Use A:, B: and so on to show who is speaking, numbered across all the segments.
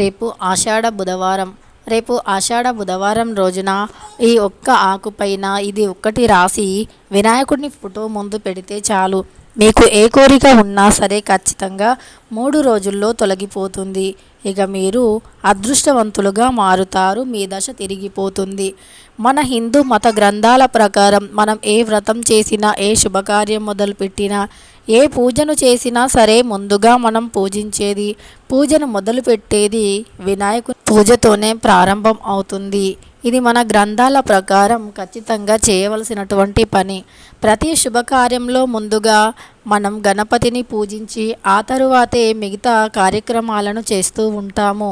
A: రేపు ఆషాఢ బుధవారం. రేపు ఆషాఢ బుధవారం రోజున ఈ ఒక్క ఆకుపైన ఇది ఒక్కటి రాసి వినాయకుడిని ఫోటో ముందు పెడితే చాలు. మీకు ఏ కోరిక ఉన్నా సరే ఖచ్చితంగా మూడు రోజుల్లో తొలగిపోతుంది. ఇక మీరు అదృష్టవంతులుగా మారుతారు. మీ దశ తిరిగిపోతుంది. మన హిందూ మత గ్రంథాల ప్రకారం మనం ఏ వ్రతం చేసినా ఏ శుభకార్యం మొదలుపెట్టినా ఏ పూజను చేసినా సరే ముందుగా మనం పూజించేది పూజను మొదలుపెట్టేది వినాయకు పూజతోనే ప్రారంభం అవుతుంది. ఇది మన గ్రంథాల ప్రకారం ఖచ్చితంగా చేయవలసినటువంటి పని. ప్రతి శుభకార్యంలో ముందుగా మనం గణపతిని పూజించి ఆ తరువాతే మిగతా కార్యక్రమాలను చేస్తూ ఉంటాము.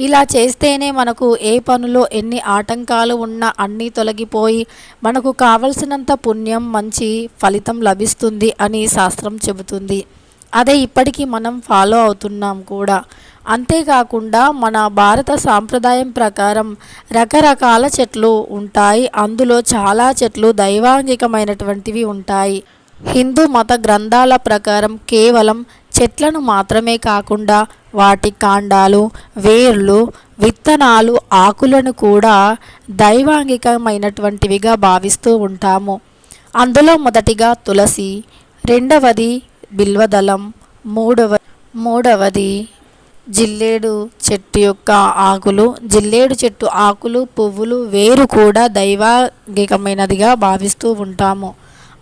A: ఇలా చేస్తేనే మనకు ఏ పనులో ఎన్ని ఆటంకాలు ఉన్నా అన్నీ తొలగిపోయి మనకు కావలసినంత పుణ్యం మంచి ఫలితం లభిస్తుంది అని శాస్త్రం చెబుతుంది. అదే ఇప్పటికీ మనం ఫాలో అవుతున్నాం కూడా. అంతేకాకుండా మన భారత సాంప్రదాయం ప్రకారం రకరకాల చెట్లు ఉంటాయి. అందులో చాలా చెట్లు దైవాంగికమైనటువంటివి ఉంటాయి. హిందూ మత గ్రంథాల ప్రకారం కేవలం చెట్లను మాత్రమే కాకుండా వాటి కాండాలు వేర్లు విత్తనాలు ఆకులను కూడా దైవాంగికమైనటువంటివిగా భావిస్తూ ఉంటాము. అందులో మొదటిగా తులసి రెండవది బిల్వదళం మూడవ మూడవది జిల్లేడు చెట్టు యొక్క ఆకులు. జిల్లేడు చెట్టు ఆకులు పువ్వులు వేరు కూడా దైవాంగికమైనదిగా భావిస్తూ ఉంటాము.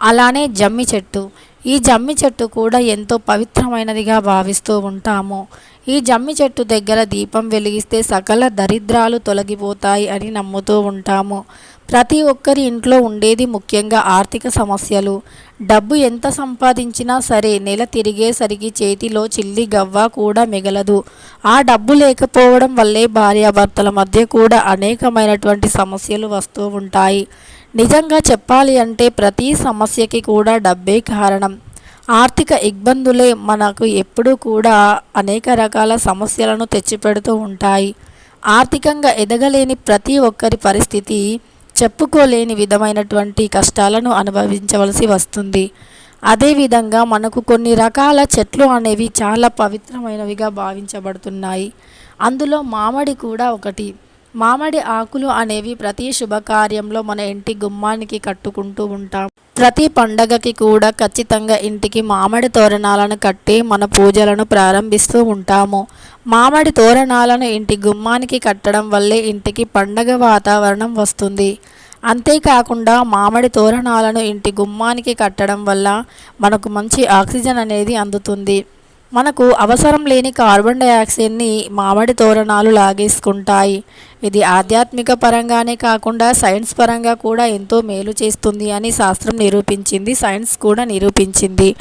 A: అలానే జమ్మి చెట్టు ఈ జమ్మి చెట్టు కూడా ఎంతో పవిత్రమైనదిగా భావిస్తూ ఉంటాము. ఈ జమ్మి చెట్టు దగ్గర దీపం వెలిగిస్తే సకల దరిద్రాలు తొలగిపోతాయి అని నమ్ముతూ ఉంటాము. ప్రతి ఒక్కరి ఇంట్లో ఉండేది ముఖ్యంగా ఆర్థిక సమస్యలు. డబ్బు ఎంత సంపాదించినా సరే నెల తిరిగేసరికి చేతిలో చిల్లి గవ్వ కూడా మిగలదు. ఆ డబ్బు లేకపోవడం వల్లే భార్యాభర్తల మధ్య కూడా అనేకమైనటువంటి సమస్యలు వస్తూ ఉంటాయి. నిజంగా చెప్పాలి అంటే ప్రతి సమస్యకి కూడా డబ్బే కారణం. ఆర్థిక ఇబ్బందులే మనకు ఎప్పుడూ కూడా అనేక రకాల సమస్యలను తెచ్చిపెడుతూ ఉంటాయి. ఆర్థికంగా ఎదగలేని ప్రతి ఒక్కరి పరిస్థితి చెప్పుకోలేని విధమైనటువంటి కష్టాలను అనుభవించవలసి వస్తుంది. అదేవిధంగా మనకు కొన్ని రకాల చెట్లు అనేవి చాలా పవిత్రమైనవిగా భావించబడుతున్నాయి. అందులో మామిడి కూడా ఒకటి. మామిడి ఆకులు అనేవి ప్రతి శుభకార్యంలో మన ఇంటి గుమ్మానికి కట్టుకుంటూ ఉంటాం. ప్రతి పండగకి కూడా ఖచ్చితంగా ఇంటికి మామిడి తోరణాలను కట్టి మన పూజలను ప్రారంభిస్తూ ఉంటాము. మామిడి తోరణాలను ఇంటి గుమ్మానికి కట్టడం వల్లే ఇంటికి పండగ వాతావరణం వస్తుంది. అంతేకాకుండా మామిడి తోరణాలను ఇంటి గుమ్మానికి కట్టడం వల్ల మనకు మంచి ఆక్సిజన్ అనేది అందుతుంది. మనకు అవసరం లేని కార్బన్ డయాక్సైడ్ని మామిడి తోరణాలు లాగేసుకుంటాయి. ఇది ఆధ్యాత్మిక పరంగానే కాకుండా సైన్స్ పరంగా కూడా ఎంతో మేలు చేస్తుంది అని శాస్త్రం నిరూపించింది సైన్స్ కూడా నిరూపించింది.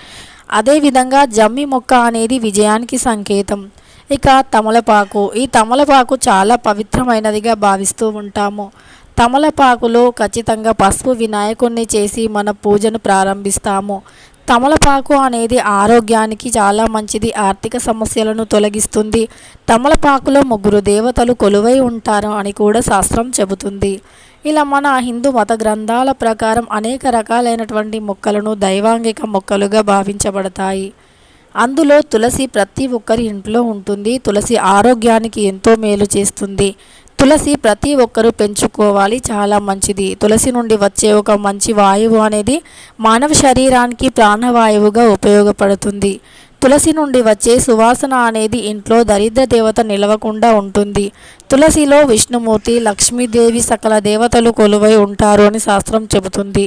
A: అదేవిధంగా జమ్మి మొక్క అనేది విజయానికి సంకేతం. ఇక తమలపాకు. ఈ తమలపాకు చాలా పవిత్రమైనదిగా భావిస్తూ ఉంటాము. తమలపాకులో ఖచ్చితంగా పసుపు వినాయకుణ్ణి చేసి మన పూజను ప్రారంభిస్తాము. తమలపాకు అనేది ఆరోగ్యానికి చాలా మంచిది ఆర్థిక సమస్యలను తొలగిస్తుంది. తమలపాకులో ముగ్గురు దేవతలు కొలువై ఉంటారు అని కూడా శాస్త్రం చెబుతుంది. ఇలా మన హిందూ మత గ్రంథాల ప్రకారం అనేక రకాలైనటువంటి మొక్కలను దైవాంగిక మొక్కలుగా భావించబడతాయి. అందులో తులసి ప్రతి ఒక్కరి ఇంట్లో ఉంటుంది. తులసి ఆరోగ్యానికి ఎంతో మేలు చేస్తుంది. తులసి ప్రతి ఒక్కరూ పెంచుకోవాలి చాలా మంచిది. తులసి నుండి వచ్చే ఒక మంచి వాయువు అనేది మానవ శరీరానికి ప్రాణవాయువుగా ఉపయోగపడుతుంది. తులసి నుండి వచ్చే సువాసన అనేది ఇంట్లో దరిద్ర దేవత నిలవకుండా ఉంటుంది. తులసిలో విష్ణుమూర్తి లక్ష్మీదేవి సకల దేవతలు కొలువై ఉంటారు అని శాస్త్రం చెబుతుంది.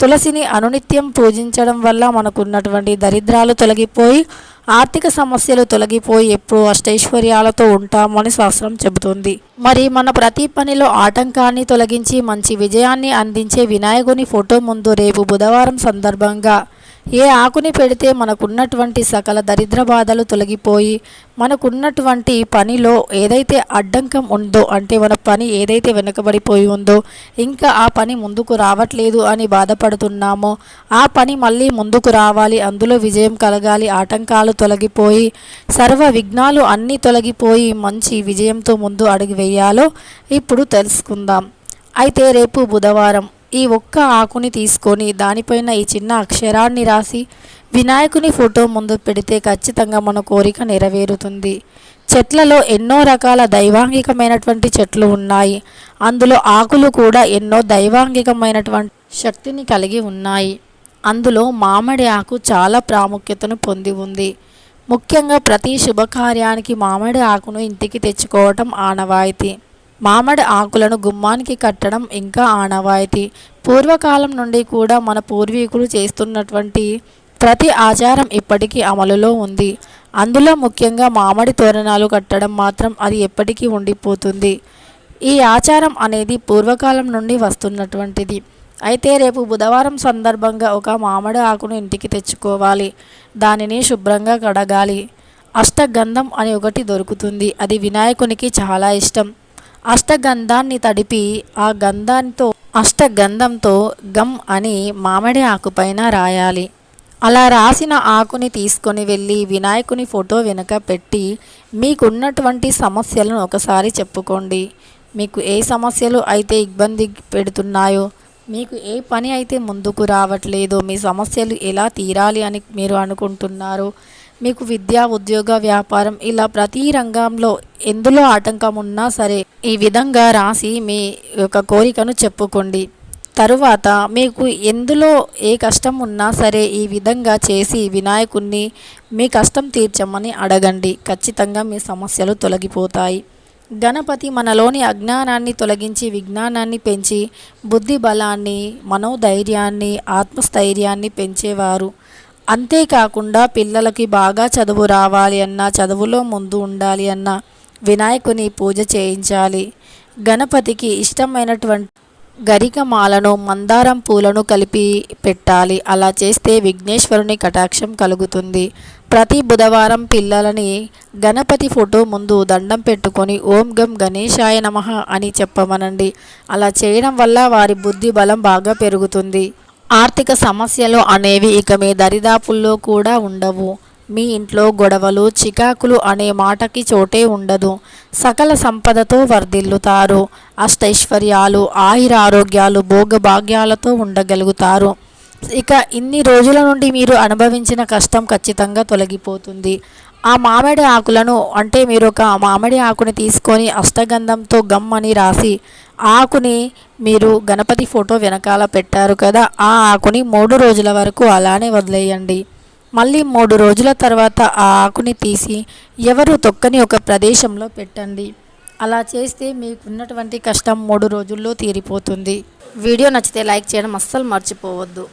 A: తులసిని అనునిత్యం పూజించడం వల్ల మనకున్నటువంటి దరిద్రాలు తొలగిపోయి ఆర్థిక సమస్యలు తొలగిపోయి ఎప్పుడు అష్టైశ్వర్యాలతో ఉంటామని శాస్త్రం చెబుతుంది. మరి మన ప్రతి పనిలో ఆటంకాన్ని తొలగించి మంచి విజయాన్ని అందించే వినాయకుని ఫోటో ముందు రేపు బుధవారం సందర్భంగా ఏ ఆకుని పెడితే మనకున్నటువంటి సకల దరిద్ర బాధలు తొలగిపోయి మనకున్నటువంటి పనిలో ఏదైతే అడ్డంకం ఉందో అంటే మన పని ఏదైతే వెనుకబడిపోయి ఉందో ఇంకా ఆ పని ముందుకు రావట్లేదు అని బాధపడుతున్నామో ఆ పని మళ్ళీ ముందుకు రావాలి అందులో విజయం కలగాలి ఆటంకాలు తొలగిపోయి సర్వ విఘ్నాలు అన్నీ తొలగిపోయి మంచి విజయంతో ముందు అడుగు వేయాలో ఇప్పుడు తెలుసుకుందాం. అయితే రేపు బుధవారం ఈ ఒక్క ఆకుని తీసుకొని దానిపైన ఈ చిన్న అక్షరాన్ని రాసి వినాయకుని ఫోటో ముందు పెడితే ఖచ్చితంగా మన కోరిక నెరవేరుతుంది. చెట్లలో ఎన్నో రకాల దైవాంగికమైనటువంటి చెట్లు ఉన్నాయి. అందులో ఆకులు కూడా ఎన్నో దైవాంగికమైనటువంటి శక్తిని కలిగి ఉన్నాయి. అందులో మామిడి ఆకు చాలా ప్రాముఖ్యతను పొంది ఉంది. ముఖ్యంగా ప్రతి శుభకార్యానికి మామిడి ఆకును ఇంటికి తెచ్చుకోవటం ఆనవాయితీ. మామిడి ఆకులను గుమ్మానికి కట్టడం ఇంకా ఆనవాయితీ. పూర్వకాలం నుండి కూడా మన పూర్వీకులు చేస్తున్నటువంటి ప్రతి ఆచారం ఇప్పటికీ అమలులో ఉంది. అందులో ముఖ్యంగా మామిడి తోరణాలు కట్టడం మాత్రం అది ఎప్పటికీ ఉండిపోతుంది. ఈ ఆచారం అనేది పూర్వకాలం నుండి వస్తున్నటువంటిది. అయితే రేపు బుధవారం సందర్భంగా ఒక మామిడి ఆకును ఇంటికి తెచ్చుకోవాలి. దానిని శుభ్రంగా కడగాలి. అష్టగంధం అని ఒకటి దొరుకుతుంది. అది వినాయకునికి చాలా ఇష్టం. అష్టగంధాన్ని తడిపి ఆ గంధంతో అష్టగంధంతో గమ్ అని మామిడి ఆకుపైన రాయాలి. అలా రాసిన ఆకుని తీసుకొని వెళ్ళి వినాయకుని ఫోటో వెనుక పెట్టి మీకున్నటువంటి సమస్యలను ఒకసారి చెప్పుకోండి. మీకు ఏ సమస్యలు అయితే ఇబ్బంది పెడుతున్నాయో మీకు ఏ పని అయితే ముందుకు రావట్లేదో మీ సమస్యలు ఎలా తీరాలి అని మీరు అనుకుంటున్నారు మీకు విద్య ఉద్యోగ వ్యాపారం ఇలా ప్రతి రంగంలో ఎందులో ఆటంకం ఉన్నా సరే ఈ విధంగా రాసి మీ యొక్క కోరికను చెప్పుకోండి. తరువాత మీకు ఎందులో ఏ కష్టం ఉన్నా సరే ఈ విధంగా చేసి వినాయకుణ్ణి మీ కష్టం తీర్చమని అడగండి. ఖచ్చితంగా మీ సమస్యలు తొలగిపోతాయి. గణపతి మనలోని అజ్ఞానాన్ని తొలగించి విజ్ఞానాన్ని పెంచి బుద్ధి బలాన్ని మనోధైర్యాన్ని ఆత్మస్థైర్యాన్ని పెంచేవారు. అంతేకాకుండా పిల్లలకి బాగా చదువు రావాలి అన్నా చదువులో ముందు ఉండాలి అన్నా వినాయకుని పూజ చేయించాలి. గణపతికి ఇష్టమైనటువంటి గరికమాలను మందారం పూలను కలిపి పెట్టాలి. అలా చేస్తే విఘ్నేశ్వరుని కటాక్షం కలుగుతుంది. ప్రతి బుధవారం పిల్లలని గణపతి ఫోటో ముందు దండం పెట్టుకొని ఓం గం గణేశాయ నమ అని చెప్పమనండి. అలా చేయడం వల్ల వారి బుద్ధి బలం బాగా పెరుగుతుంది. ఆర్థిక సమస్యలు అనేవి ఇక మీ దరిదాపుల్లో కూడా ఉండవు. మీ ఇంట్లో గొడవలు చికాకులు అనే మాటకి చోటే ఉండదు. సకల సంపదతో వర్ధిల్లుతారు. అష్టైశ్వర్యాలు ఆయుర ఆరోగ్యాలు భోగభాగ్యాలతో ఉండగలుగుతారు. ఇక ఇన్ని రోజుల నుండి మీరు అనుభవించిన కష్టం ఖచ్చితంగా తొలగిపోతుంది. ఆ మామిడి ఆకులను అంటే మీరు ఒక మామిడి ఆకుని తీసుకొని అష్టగంధంతో గమ్ అని రాసి ఆకుని మీరు గణపతి ఫోటో వెనకాల పెట్టారు కదా ఆ ఆకుని మూడు రోజుల వరకు అలానే వదిలేయండి. మళ్ళీ మూడు రోజుల తర్వాత ఆ ఆకుని తీసి ఎవరు తొక్కని ఒక ప్రదేశంలో పెట్టండి. అలా చేస్తే మీకున్నటువంటి కష్టం మూడు రోజుల్లో తీరిపోతుంది. వీడియో నచ్చితే లైక్ చేయడం అస్సలు మర్చిపోవద్దు.